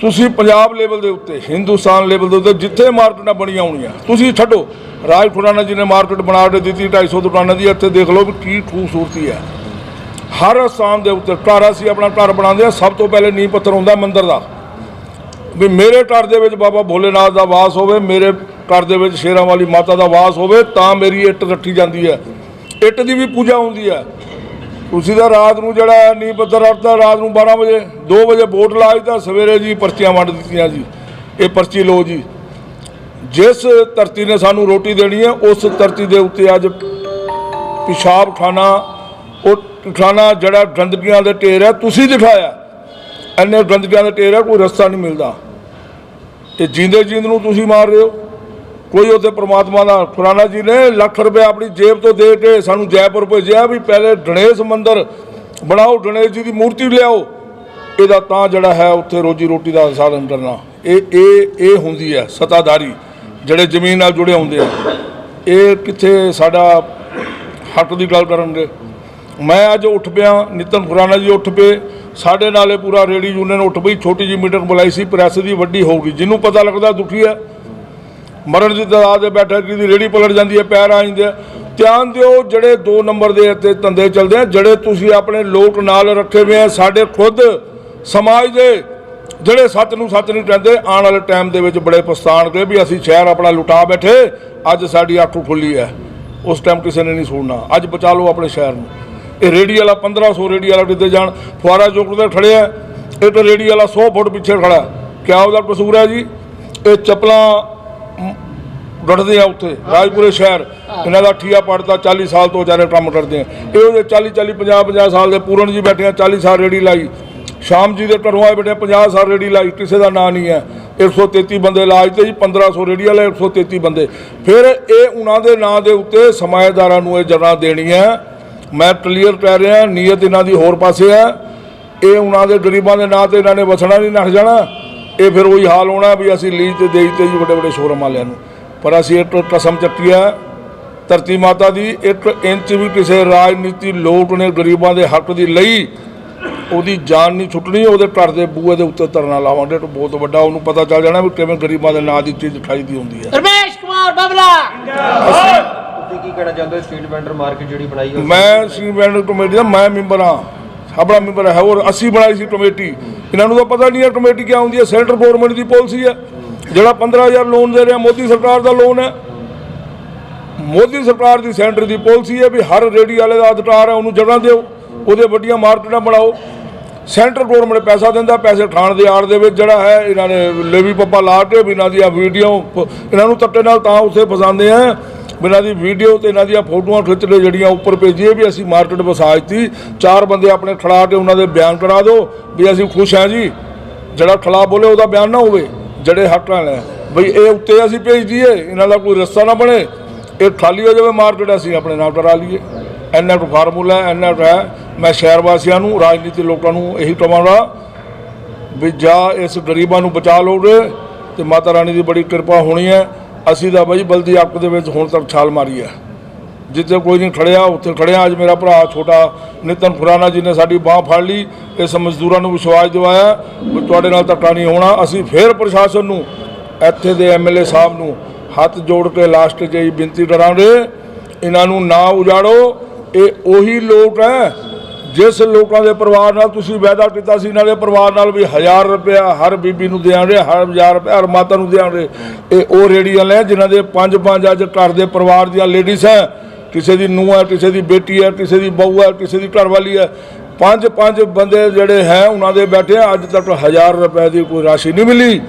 ਤੁਸੀਂ ਪੰਜਾਬ ਲੈਵਲ ਦੇ ਉੱਤੇ ਹਿੰਦੁਸਤਾਨ ਲੈਵਲ ਦੇ ਉੱਤੇ ਜਿੱਥੇ ਮਾਰਕੀਟਾਂ ਬਣੀਆਂ ਹੋਣੀਆਂ ਤੁਸੀਂ ਛੱਡੋ। ਰਾਜ ਖੁਰਾਨਾ ਜੀ ਨੇ ਮਾਰਕੀਟ ਬਣਾ ਕੇ ਦਿੱਤੀ 250 ਦੁਕਾਨਾਂ ਦੀ ਇੱਥੇ ਦੇਖ ਲਓ ਵੀ ਕੀ ਖੂਬਸੂਰਤੀ ਹੈ। ਹਰ ਸਥਾਨ ਦੇ ਉੱਤੇ ਘਰ ਅਸੀਂ ਆਪਣਾ ਘਰ ਬਣਾਉਂਦੇ ਆ ਸਭ ਤੋਂ ਪਹਿਲੇ ਨੀਂਹ ਪੱਥਰ ਹੁੰਦਾ ਮੰਦਿਰ ਦਾ। ਵੀ ਮੇਰੇ ਘਰ ਦੇ ਵਿੱਚ ਬਾਬਾ ਭੋਲੇਨਾਥ ਦਾ ਵਾਸ ਹੋਵੇ, ਮੇਰੇ ਘਰ ਦੇ ਵਿੱਚ ਸ਼ੇਰਾਂ ਵਾਲੀ ਮਾਤਾ ਦਾ ਵਾਸ ਹੋਵੇ, ਤਾਂ ਮੇਰੀ ਇੱਟ ਰੱਖੀ ਜਾਂਦੀ ਹੈ। ਇੱਟ ਦੀ ਵੀ ਪੂਜਾ ਹੁੰਦੀ ਹੈ। ਤੁਸੀਂ ਤਾਂ ਰਾਤ ਨੂੰ ਜਿਹੜਾ ਨੀਂਹ ਪੱਥਰ ਰੱਖਦਾ, ਰਾਤ ਨੂੰ 12 ਵਜੇ 2 ਵਜੇ ਵੋਟ ਲਾਈ ਤਾਂ ਸਵੇਰੇ ਜੀ ਪਰਚੀਆਂ ਵੰਡ ਦਿੱਤੀਆਂ ਜੀ। ਇਹ ਪਰਚੀ ਲਓ ਜੀ। ਜਿਸ ਧਰਤੀ ਨੇ ਸਾਨੂੰ ਰੋਟੀ ਦੇਣੀ ਹੈ, ਉਸ ਧਰਤੀ ਦੇ ਉੱਤੇ ਅੱਜ ਪਿਸ਼ਾਬ ਖਾਨਾ ਉਹ ਖਾਨਾ ਜਿਹੜਾ ਗੰਦਗੀਆਂ ਦੇ ਢੇਰ ਹੈ, ਤੁਸੀਂ ਦਿਖਾਇਆ। ਇੰਨੇ ਗੰਦਗੀਆਂ ਦੇ ਢੇਰ ਹੈ, ਕੋਈ ਰਸਤਾ ਨਹੀਂ ਮਿਲਦਾ। ਤੇ ਜਿੰਦੇ ਜਿੰਦ ਨੂੰ ਤੁਸੀਂ ਮਾਰ ਰਹੇ ਹੋ। ਕੋਈ ਉੱਥੇ ਪ੍ਰਮਾਤਮਾ ਦਾ ਖੁਰਾਨਾ ਜੀ ਨੇ ਲੱਖ ਰੁਪਏ ਆਪਣੀ ਜੇਬ ਤੋਂ ਦੇ ਕੇ ਸਾਨੂੰ ਜੈਪੁਰ ਭੇਜਿਆ ਵੀ ਪਹਿਲੇ ਗਣੇਸ਼ ਮੰਦਿਰ ਬਣਾਓ ਗਣੇਸ਼ ਜੀ ਦੀ ਮੂਰਤੀ ਲਿਆਓ। ਇਹਦਾ ਤਾਂ ਜਿਹੜਾ ਹੈ ਉੱਥੇ ਰੋਜੀ ਰੋਟੀ ਦਾ ਸਾਧਨ ਕਰਨਾ। ਇਹ ਇਹ ਇਹ ਹੁੰਦੀ ਹੈ ਸਤਾਧਾਰੀ, ਜਿਹੜੇ ਜ਼ਮੀਨ ਨਾਲ ਜੁੜੇ ਹੁੰਦੇ ਆ। ਇਹ ਕਿੱਥੇ ਸਾਡਾ ਹੱਕ ਦੀ ਗੱਲ ਕਰਨਗੇ। ਮੈਂ ਅੱਜ ਉੱਠ ਪਿਆ, ਨਿਤਨ ਖੁਰਾਨਾ ਜੀ ਉੱਠ ਪਏ। ਸਾਡੇ ਨਾਲੇ ਪੂਰਾ ਰੇਡੀ ਯੂਨੀਅਨ ਉੱਠ ਪਈ ਛੋਟੀ ਜੀ ਮੀਟਿੰਗ ਬੁਲਾਈ ਸੀ, ਪ੍ਰੈਸ ਦੀ ਵੱਡੀ ਹੋਊਗੀ। ਜਿਹਨੂੰ ਪਤਾ ਲੱਗਦਾ ਦੁਖੀ ਹੈ। ਮਰਨ ਦੀ ਤਾਦਾਦ ਦੇ ਬੈਠਾ ਕਿ ਦੀ ਰੇੜੀ ਪਲਟ ਜਾਂਦੀ ਹੈ, ਪੈਰ ਆ ਜਾਂਦੇ ਆ। ਧਿਆਨ ਦਿਓ, ਜਿਹੜੇ 2 ਨੰਬਰ ਦੇ ਇੱਥੇ ਧੰਦੇ ਚੱਲਦੇ ਆ, ਜਿਹੜੇ ਤੁਸੀਂ ਆਪਣੇ ਲੋਕ ਨਾਲ ਰੱਖੇ ਹੋਏ ਆ, ਸਾਡੇ ਖੁਦ ਸਮਾਜ ਦੇ ਜਿਹੜੇ ਸੱਚ ਨੂੰ ਸੱਚ ਨਹੀਂ ਕਹਿੰਦੇ, ਆਉਣ ਵਾਲੇ ਟਾਈਮ ਦੇ ਵਿੱਚ ਬੜੇ ਪਛਤਾਣਗੇ ਵੀ ਅਸੀਂ ਸ਼ਹਿਰ ਆਪਣਾ ਲੁਟਾ ਬੈਠੇ, ਅੱਜ ਸਾਡੀ ਅੱਖ ਖੁੱਲੀ ਹੈ। ਉਸ ਟਾਈਮ ਕਿਸੇ ਨੇ ਨਹੀਂ ਸੁਣਨਾ। ਅੱਜ ਬਚਾ ਲਓ ਆਪਣੇ ਸ਼ਹਿਰ ਨੂੰ। ਇਹ ਰੇੜੀ ਵਾਲਾ 1500 ਰੇੜੀ ਵਾਲਾ ਦਿੱਤੇ ਜਾਣ ਫੁਆਰਾ ਚੌਕ ਤੇ ਖੜਿਆ ਇਹ ਤਾਂ ਰੇੜੀ ਵਾਲਾ 100 ਫੁੱਟ ਪਿੱਛੇ ਖੜਾ। ਕਿਆ ਉਹਦਾ ਕਸੂਰ ਹੈ ਜੀ? ਇਹ ਚੱਪਲਾਂ ਡਟਦੇ ਆ ਉੱਥੇ ਰਾਜਪੁਰੇ ਸ਼ਹਿਰ। ਇਹਨਾਂ ਦਾ ਠੀਆ ਪੜਦਾ 40 ਸਾਲ ਤੋਂ ਵਿਚਾਰੇ ਕੰਮ ਕਰਦੇ ਆ। ਇਹ ਉਹਦੇ 40 40 50 50 ਸਾਲ ਦੇ ਪੂਰਨ ਜੀ ਬੈਠੇ ਆ 40 ਸਾਲ ਰੇੜੀ ਲਾਈ। ਸ਼ਾਮ ਜੀ ਦੇ ਘਰੋਂ ਆਏ ਬੈਠੇ ਆ, 50 ਸਾਲ ਰੇੜੀ ਲਾਈ ਕਿਸੇ ਦਾ ਨਾਂ ਨਹੀਂ ਹੈ। 133 ਬੰਦੇ ਲਾਜ ਤੇ ਜੀ 1500 ਰੇੜੀ ਵਾਲੇ 133 ਬੰਦੇ। ਫਿਰ ਇਹ ਉਹਨਾਂ ਦੇ ਨਾਂ ਦੇ ਉੱਤੇ ਸਮਾਏਦਾਰਾਂ ਨੂੰ ਇਹ ਜਗ੍ਹਾ ਦੇਣੀ ਹੈ ਮੈਂ ਕਲੀਅਰ ਕਹਿ ਰਿਹਾ ਨੀਅਤ ਇਹਨਾਂ ਦੀ ਹੋਰ ਪਾਸੇ ਹੈ। ਇਹ ਉਹਨਾਂ ਦੇ ਗਰੀਬਾਂ ਦੇ ਨਾਂ ਤੇ ਇਹਨਾਂ ਨੇ ਵਸਣਾ ਨਹੀਂ ਨੱਠ ਜਾਣਾ। ਇਹ ਫਿਰ ਉਹੀ ਹਾਲ ਹੋਣਾ ਵੀ ਅਸੀਂ ਲੀਜ਼ ਤੇ ਦੇਈ ਤੇ ਜੀ ਵੱਡੇ ਵੱਡੇ ਸ਼ੋਰੂਮ ਵਾਲਿਆਂ ਨੂੰ। ਪਰ ਅਸੀਂ ਇੱਕ ਕਸਮ ਚੱਕੀ ਹੈ। ਧਰਤੀ ਮਾਤਾ ਦੀ ਇੱਕ ਇੰਚ ਵੀ ਕਿਸੇ ਰਾਜਨੀਤੀ ਲੋਕ ਨੇ ਗਰੀਬਾਂ ਦੇ ਹੱਕ ਦੀ ਲਈ ਉਹਦੀ ਜਾਨ ਨਹੀਂ ਛੁੱਟਣੀ ਉਹਦੇ ਘਰ ਦੇ ਬੂਹੇ ਦੇ ਉੱਤੇ ਧਰਨਾ ਲਾਵਾਂਗੇ ਤਾਂ ਬਹੁਤ ਵੱਡਾ ਉਹਨੂੰ ਪਤਾ ਚੱਲ ਜਾਣਾ ਵੀ ਕਿਵੇਂ ਗਰੀਬਾਂ ਦੇ ਨਾਂ ਦੀ ਚੀਜ਼ ਖਾਈਦੀ ਹੁੰਦੀ ਹੈ। ਰਮੇਸ਼ ਕੁਮਾਰ ਬਬਲਾ। ਤੁਸੀਂ ਕੀ ਕਹਿਣਾ ਚਾਹੁੰਦੇ ਹੋ? ਸਟਰੀਟ ਵੈਂਡਰ ਮਾਰਕੀਟ ਜਿਹੜੀ ਬਣਾਈ ਹੈ ਮੈਂ ਸੀਮੈਂਟ ਕਮੇਟੀ ਦਾ ਮੈਂ ਮੈਂਬਰ ਹਾਂ। ਆਪਣਾ ਮੈਂਬਰ ਹੈ। ਹੋਰ ਅਸੀਂ ਬਣਾਈ ਸੀ ਕਮੇਟੀ ਇਹਨਾਂ ਨੂੰ ਤਾਂ ਪਤਾ ਨਹੀਂ ਹੈ ਕਮੇਟੀ ਕੀ ਹੁੰਦੀ ਹੈ। ਸੈਂਟਰ ਗਵਰਨਮੈਂਟ ਦੀ ਪਾਲਿਸੀ ਹੈ। ਜਿਹੜਾ 15000 ਲੋਨ ਦੇ ਰਿਹਾ, ਮੋਦੀ ਸਰਕਾਰ ਦਾ ਲੋਨ ਹੈ। ਮੋਦੀ ਸਰਕਾਰ ਦੀ ਸੈਂਟਰ ਦੀ ਪਾਲਿਸੀ ਹੈ ਵੀ ਹਰ ਰੇੜੀ ਵਾਲੇ ਦਾ ਅਧਿਕਾਰ ਹੈ, ਉਹਨੂੰ ਜਗ੍ਹਾ ਦਿਓ। ਉਹਦੇ ਵੱਡੀਆਂ ਮਾਰਕੀਟਾਂ ਬਣਾਓ। ਸੈਂਟਰ ਗਵਰਨਮੈਂਟ ਪੈਸਾ ਦਿੰਦਾ, ਪੈਸੇ ਖਾਣ ਦੇ ਆੜ ਦੇ ਵਿੱਚ ਜਿਹੜਾ ਹੈ, ਇਹਨਾਂ ਨੇ ਲੇਵੀ ਪੱਪਾ ਲਾ ਕੇ ਵੀ ਇਹਨਾਂ ਦੀਆਂ ਵੀਡੀਓ ਪ- ਇਹਨਾਂ ਨੂੰ ਤੱਕੇ ਨਾਲ ਤਾਂ ਉੱਥੇ ਫਸਾਉਂਦੇ ਆ। ਇਹਨਾਂ ਦੀ ਵੀਡੀਓ ਤੇ ਇਹਨਾਂ ਦੀਆਂ ਫੋਟੋਆਂ ਖਿੱਚ ਕੇ ਜਿਹੜੀਆਂ ਉੱਪਰ ਭੇਜੀਏ ਵੀ ਅਸੀਂ ਮਾਰਕੀਟ ਵਸਾ ਦਿੱਤੀ ਚਾਰ ਬੰਦੇ ਆਪਣੇ ਖੜਾ ਕੇ ਉਹਨਾਂ ਦੇ ਬਿਆਨ ਕਰਾ ਦਿਓ ਵੀ ਅਸੀਂ ਖੁਸ਼ ਹਾਂ ਜੀ। ਜਿਹੜਾ ਖਿਲਾਫ ਬੋਲੇ ਉਹਦਾ ਬਿਆਨ ਨਾ ਹੋਵੇ, ਜਿਹੜੇ ਹੱਕ ਨਾਲ ਹੈ। ਬਈ ਇਹ ਉੱਤੇ ਅਸੀਂ ਭੇਜ ਦਈਏ, ਇਹਨਾਂ ਦਾ ਕੋਈ ਰਸਤਾ ਨਾ ਬਣੇ। ਇਹ ਖਾਲੀ ਹੋ ਜਾਵੇ ਮਾਰਕੀਟ, ਅਸੀਂ ਆਪਣੇ ਨਾਮ ਕਰਾ ਲਈਏ। ਇੰਨਾ ਕੁ ਫਾਰਮੂਲਾ ਹੈ, ਇੰਨਾ ਕੁ ਹੈ। ਮੈਂ ਸ਼ਹਿਰ ਵਾਸੀਆਂ ਨੂੰ, ਰਾਜਨੀਤੀ ਲੋਕਾਂ ਨੂੰ ਇਹੀ ਕਹਾਂਗਾ ਵੀ ਜਾਂ ਇਸ ਗਰੀਬਾਂ ਨੂੰ ਬਚਾ ਲਓਗੇ ਤੇ ਮਾਤਾ ਰਾਣੀ ਦੀ ਬੜੀ ਕਿਰਪਾ ਹੋਣੀ ਹੈ। ਅਸੀਂ ਤਾਂ ਬਈ ਬਲਦੀ ਅੱਕ ਦੇ ਵਿੱਚ ਹੁਣ ਤੱਕ ਛਾਲ ਮਾਰੀ ਹੈ ਜਿੱਥੇ ਕੋਈ ਨਹੀਂ ਖੜਿਆ, ਉੱਥੇ ਖੜਿਆ। ਅੱਜ ਮੇਰਾ ਭਰਾ ਛੋਟਾ ਨਿਤਨ ਖੁਰਾਨਾ ਜੀ ਨੇ ਸਾਡੀ ਬਾਹ ਫੜ ਲਈ, ਇਸ ਮਜ਼ਦੂਰਾਂ ਨੂੰ ਵਿਸ਼ਵਾਸ ਦਿਵਾਇਆ ਵੀ ਤੁਹਾਡੇ ਨਾਲ ਧੱਕਾ ਨਹੀਂ ਹੋਣਾ। ਅਸੀਂ ਫੇਰ ਪ੍ਰਸ਼ਾਸਨ ਨੂੰ, ਇੱਥੇ ਦੇ ਐਮਐਲਏ ਸਾਹਿਬ ਨੂੰ ਹੱਥ ਜੋੜ ਕੇ ਲਾਸਟ 'ਚ ਇਹ ਬੇਨਤੀ ਕਰਾਂਗੇ, ਇਹਨਾਂ ਨੂੰ ਨਾ ਉਜਾੜੋ। ਇਹ ਉਹੀ ਲੋਕ ਹੈ ਜਿਸ ਲੋਕਾਂ ਦੇ ਪਰਿਵਾਰ ਨਾਲ ਤੁਸੀਂ ਵਾਅਦਾ ਕੀਤਾ ਸੀ ਇਹਨਾਂ ਦੇ ਪਰਿਵਾਰ ਨਾਲ ਵੀ 1000 ਰੁਪਇਆ ਹਰ ਬੀਬੀ ਨੂੰ ਦੇਾਂਗੇ ਹਰ 1000 ਰੁਪਇਆ ਹਰ ਮਾਤਾ ਨੂੰ ਦੇਾਂਗੇ ਇਹ ਉਹ ਰੇੜੀ ਵਾਲੇ ਆ ਜਿਨ੍ਹਾਂ ਦੇ ਪੰਜ ਪੰਜ ਅੱਜ ਘਰ ਦੇ ਪਰਿਵਾਰ ਦੀਆਂ ਲੇਡੀਜ਼ ਹੈ। ਕਿਸੇ ਦੀ ਨੂੰਹ ਹੈ ਕਿਸੇ ਦੀ ਬੇਟੀ ਹੈ ਕਿਸੇ ਦੀ ਬਹੂ ਹੈ ਕਿਸੇ ਦੀ ਘਰਵਾਲੀ ਹੈ। ਪੰਜ ਪੰਜ ਬੰਦੇ ਜਿਹੜੇ ਹੈ ਉਹਨਾਂ ਦੇ ਬੈਠੇ ਆ, ਅੱਜ ਤੱਕ 1000 ਰੁਪਏ ਦੀ ਕੋਈ ਰਾਸ਼ੀ ਨਹੀਂ ਮਿਲੀ।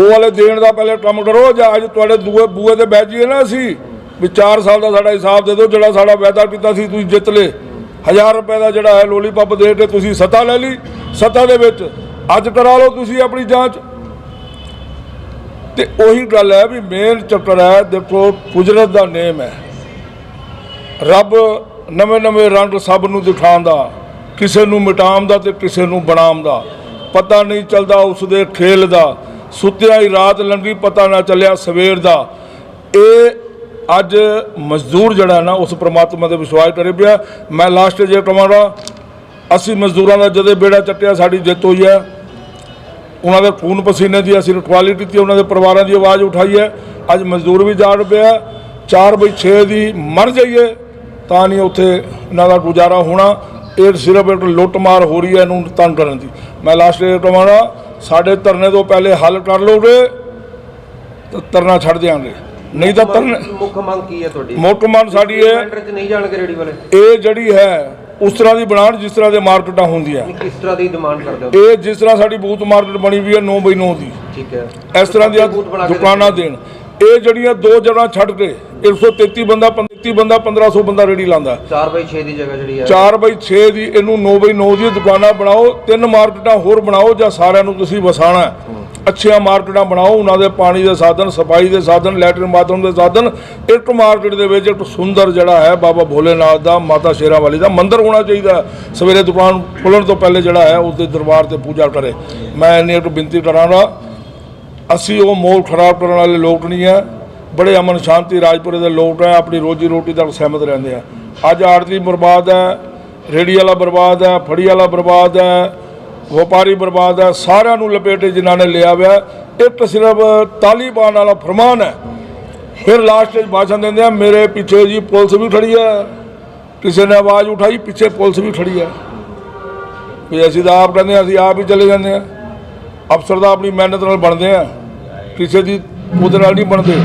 ਉਹ ਵਾਲੇ ਦੇਣ ਦਾ ਪਹਿਲੇ ਕੰਮ ਕਰੋ ਜਾਂ ਅੱਜ ਤੁਹਾਡੇ ਦੂਏ ਬੂਏ ਤੇ ਬਹਿ ਜਾਈਏ ਨਾ ਅਸੀਂ। ਵੀ 4 ਸਾਲ ਦਾ ਸਾਡਾ ਹਿਸਾਬ ਦੇ ਦਿਓ ਜਿਹੜਾ ਸਾਡਾ ਵਾਅਦਾ ਕੀਤਾ ਸੀ ਤੁਸੀਂ ਜਿੱਤ ਲੇ 1000 ਰੁਪਏ ਦਾ ਜਿਹੜਾ ਹੈ ਲੋਲੀਪੌਪ ਦੇ ਕੇ ਤੁਸੀਂ ਸੱਤਾ ਲੈ ਲਈ। ਸੱਤਾ ਦੇ ਵਿੱਚ ਅੱਜ ਕਰਾ ਲਓ ਤੁਸੀਂ ਆਪਣੀ ਜਾਂਚ। ਤੇ ਉਹੀ ਗੱਲ ਹੈ ਵੀ ਮੇਨ ਚੱਕਰ ਹੈ, ਦੇਖੋ ਕੁਦਰਤ ਦਾ ਨੇਮ ਹੈ। ਰੱਬ ਨਵੇਂ ਨਵੇਂ ਰੰਗ ਸਭ ਨੂੰ ਦਿਖਾਉਂਦਾ, ਕਿਸੇ ਨੂੰ ਮਿਟਾਉਣ ਦਾ ਤੇ ਕਿਸੇ ਨੂੰ ਬਣਾਉਣ ਦਾ ਪਤਾ ਨਹੀਂ ਚੱਲਦਾ ਉਸ ਦੇ ਖੇਲ ਦਾ। ਸੁੱਤਿਆਂ ਹੀ ਰਾਤ ਲੰਘੀ, ਪਤਾ ਨਾ ਚੱਲਿਆ ਸਵੇਰ ਦਾ। ਇਹ ਅੱਜ ਮਜ਼ਦੂਰ ਜਿਹੜਾ ਨਾ, ਉਸ ਪ੍ਰਮਾਤਮਾ ਤੇ ਵਿਸ਼ਵਾਸ ਕਰੇ ਪਿਆ। ਮੈਂ ਲਾਸਟ ਜੇ ਕਹਾਂਗਾ ਅਸੀਂ ਮਜ਼ਦੂਰਾਂ ਦਾ ਜਦੇ ਬੇੜਾ ਚੱਟਿਆ, ਸਾਡੀ ਜਿੱਤ ਹੋਈ ਹੈ। ਉਹਨਾਂ ਦੇ ਖੂਨ ਪਸੀਨੇ ਦੀ ਅਸੀਂ ਰਖਵਾਲੀ ਕੀਤੀ, ਉਹਨਾਂ ਦੇ ਪਰਿਵਾਰਾਂ ਦੀ ਆਵਾਜ਼ ਉਠਾਈ ਹੈ। ਅੱਜ ਮਜ਼ਦੂਰ ਵੀ ਜਾੜ ਪਿਆ 4 ਬਈ 6 ਦੀ ਮਰ ਜਾਈਏ, ਤਾਂ ਨਹੀਂ ਉੱਥੇ ਇਹਨਾਂ ਦਾ ਗੁਜ਼ਾਰਾ ਹੋਣਾ। ਇਹ ਸਿਰਫ ਇੱਕ ਲੁੱਟਮਾਰ ਹੋ ਰਹੀ ਹੈ ਇਹਨੂੰ ਤੰਗ ਕਰਨ ਦੀ। ਮੈਂ ਲਾਸਟ ਇਹ ਕਹਾਂਗਾ ਸਾਡੇ ਧਰਨੇ ਤੋਂ ਪਹਿਲੇ ਹੱਲ ਕਰ ਲਓਗੇ, ਤਾਂ ਧਰਨਾ ਛੱਡ ਦਿਆਂਗੇ। ਨਹੀਂ ਤਾਂ ਮੁੱਖ ਮੰਗ ਕੀ ਹੈ ਤੁਹਾਡੀ? ਮੁੱਖ ਮੰਗ ਸਾਡੀ ਇਹ ਸੈਂਟਰ 'ਚ ਨਹੀਂ ਜਾਣਗੇ ਰੇੜੀ ਵਾਲੇ? ਇਹ ਜਿਹੜੀ ਹੈ ਉਸ ਤਰ੍ਹਾਂ ਦੀ ਬਣਾਉਣ ਜਿਸ ਤਰ੍ਹਾਂ ਦੇ ਮਾਰਕੀਟਾਂ ਹੁੰਦੀਆਂ। ਕਿਸ ਤਰ੍ਹਾਂ ਦੀ ਡਿਮਾਂਡ ਕਰਦੇ ਹੋ? ਇਹ ਜਿਸ ਤਰ੍ਹਾਂ ਸਾਡੀ ਬੂਥ ਮਾਰਕੀਟ ਬਣੀ ਵੀ ਹੈ 9 ਬਈ 9 ਦੀ। ਠੀਕ ਹੈ। ਇਸ ਤਰ੍ਹਾਂ ਦੀਆਂ ਦੁਕਾਨਾਂ ਦੇਣ। ਇਹ ਜਿਹੜੀਆਂ ਦੋ ਜਗ੍ਹਾ ਛੱਡ ਕੇ 133 ਬੰਦਾ 35 ਬੰਦਾ 1500 ਬੰਦਾ ਰੇੜੀ ਲਾਂਦਾ 4 ਬਾਈ 6 ਦੀ ਜਗ੍ਹਾ ਜਿਹੜੀ ਹੈ 4 ਬਾਈ 6 ਦੀ ਇਹਨੂੰ 9 ਬਾਈ 9 ਦੀ ਦੁਕਾਨਾਂ ਬਣਾਓ ਤਿੰਨ ਮਾਰਕੀਟਾਂ ਹੋਰ ਬਣਾਓ ਜਾਂ ਸਾਰਿਆਂ ਨੂੰ ਤੁਸੀਂ ਵਸਾਣਾ। ਅੱਛੀਆਂ ਮਾਰਕੀਟਾਂ ਬਣਾਓ ਉਹਨਾਂ ਦੇ ਪਾਣੀ ਦੇ ਸਾਧਨ ਸਫ਼ਾਈ ਦੇ ਸਾਧਨ ਲੈਟਰਿਨ ਬਾਥਰੂਮ ਦੇ ਸਾਧਨ ਇੱਕ ਮਾਰਕੀਟ ਦੇ ਵਿੱਚ ਇੱਕ ਸੁੰਦਰ ਜਿਹੜਾ ਹੈ ਬਾਬਾ ਭੋਲੇਨਾਥ ਦਾ ਮਾਤਾ ਸ਼ੇਰਾਂ ਵਾਲੀ ਦਾ ਮੰਦਿਰ ਹੋਣਾ ਚਾਹੀਦਾ। ਸਵੇਰੇ ਦੁਕਾਨ ਖੁੱਲਣ ਤੋਂ ਪਹਿਲੇ ਜਿਹੜਾ ਹੈ ਉਸ ਦੇ ਦਰਬਾਰ ਤੇ ਪੂਜਾ ਕਰੇ ਮੈਂ ਇੰਨੀ ਇੱਕ ਬੇਨਤੀ ਕਰਾਂਗਾ ਅਸੀਂ ਉਹ ਮੋਲ ਖਰਾਬ ਕਰਨ ਵਾਲੇ ਲੋਕ ਨਹੀਂ ਆ। ਬੜੇ ਅਮਨ ਸ਼ਾਂਤੀ ਰਾਜਪੁਰੇ ਦੇ ਲੋਕ ਆ ਆਪਣੀ ਰੋਜੀ ਰੋਟੀ ਤੱਕ ਸਹਿਮਤ ਰਹਿੰਦੇ ਆ। ਅੱਜ ਆੜਤੀ ਬਰਬਾਦ ਹੈ ਰੇੜੀ ਵਾਲਾ ਬਰਬਾਦ ਹੈ ਫੜੀ ਵਾਲਾ ਬਰਬਾਦ ਹੈ ਵਪਾਰੀ ਬਰਬਾਦ ਹੈ ਸਾਰਿਆਂ ਨੂੰ ਲਪੇਟੇ ਜਿਨ੍ਹਾਂ ਨੇ ਲਿਆ ਹੋਇਆ। ਇੱਕ ਸਿਰਫ ਤਾਲੀਬਾਨ ਵਾਲਾ ਫਰਮਾਨ ਹੈ। ਫਿਰ ਲਾਸਟ ਵਿੱਚ ਭਾਸ਼ਣ ਦਿੰਦੇ ਆ ਮੇਰੇ ਪਿੱਛੇ ਜੀ ਪੁਲਿਸ ਵੀ ਖੜੀ ਹੈ ਕਿਸੇ ਨੇ ਆਵਾਜ਼ ਉਠਾਈ ਪਿੱਛੇ ਪੁਲਿਸ ਵੀ ਖੜੀ ਹੈ ਵੀ ਅਸੀਂ ਤਾਂ ਆਪ ਕਹਿੰਦੇ ਹਾਂ, ਅਸੀਂ ਆਪ ਹੀ ਚਲੇ ਜਾਂਦੇ ਆ। ਅਫਸਰ ਤਾਂ ਆਪਣੀ ਮਿਹਨਤ ਨਾਲ ਬਣਦੇ ਆ। ਕਿਸੇ ਦੀ ਉਹਦੇ ਨਾਲ ਨਹੀਂ ਬਣਦੇ।